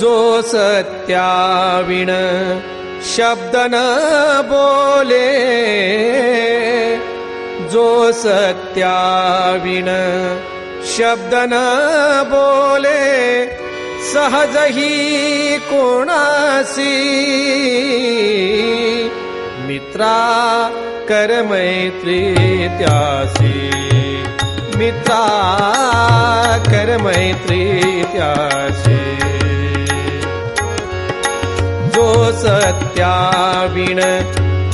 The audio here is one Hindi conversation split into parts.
जो सत्याविण शब्द न बोले जो सत्याविण शब्द न बोले सहज ही कोणासी? मित्रा कर मैत्री त्यासी मित्रा कर मैत्री त्यासी जो सत्याविण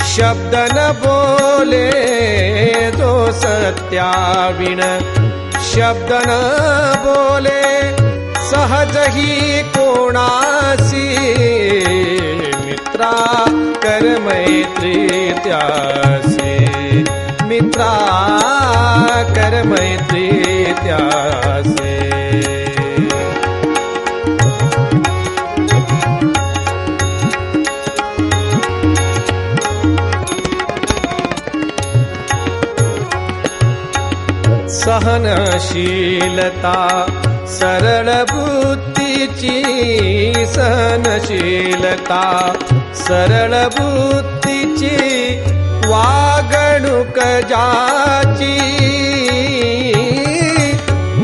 शब्द न बोले, जो सत्याविण शब्द न बोले सहज ही कोणासी मित्रा कर मैत्री त्यासी। मित्रा कर मैत्री त्यासी। सहनशीलता सरळ बुद्धीची सहनशीलता सरळ बुद्धीची वागणूक जाची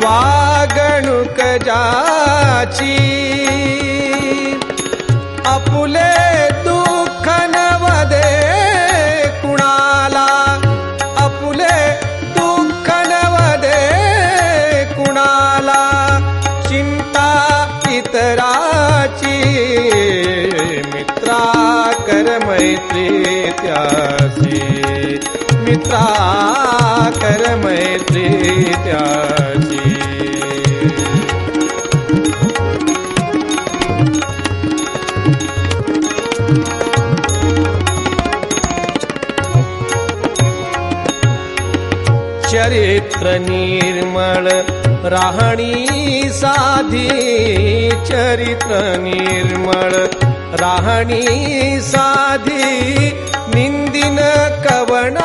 वागणूक जाची आपुले मैत्री त्यासी मित्रा कर मैत्री त्यासी चरित्र निर्मळ राहणी साधी। चरित्र निर्मळ ರಾಹಣಿ ಸಾಧಿ ನಿಂದಿನ ಕವಣ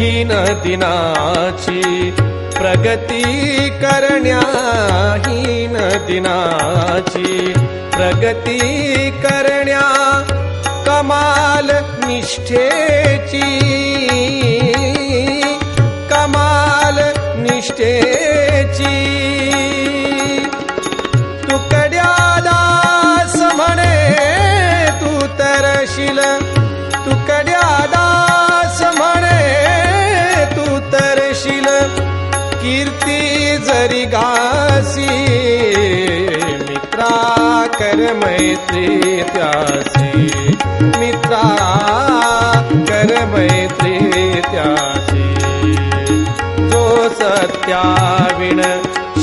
कठीण दिनाची प्रगती करण्या हीन दिनाची प्रगती करण्या कमाल निष्ठेची कमाल निष्ठेची. कर मैत्री त्यासी मित्रा कर मैत्री त्यासी जो सत्याविण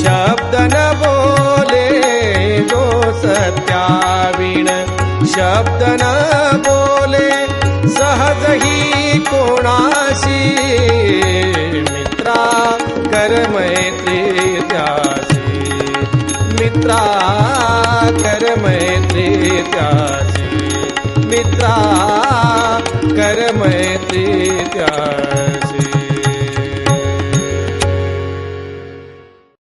शब्द न बोले जो सत्याविण शब्द न बोले सहज ही कोणाशी। मित्रा कर मैत्री त्यासी मित्रा मैत्री त्यासी मित्रा कर मैत्री त्यासी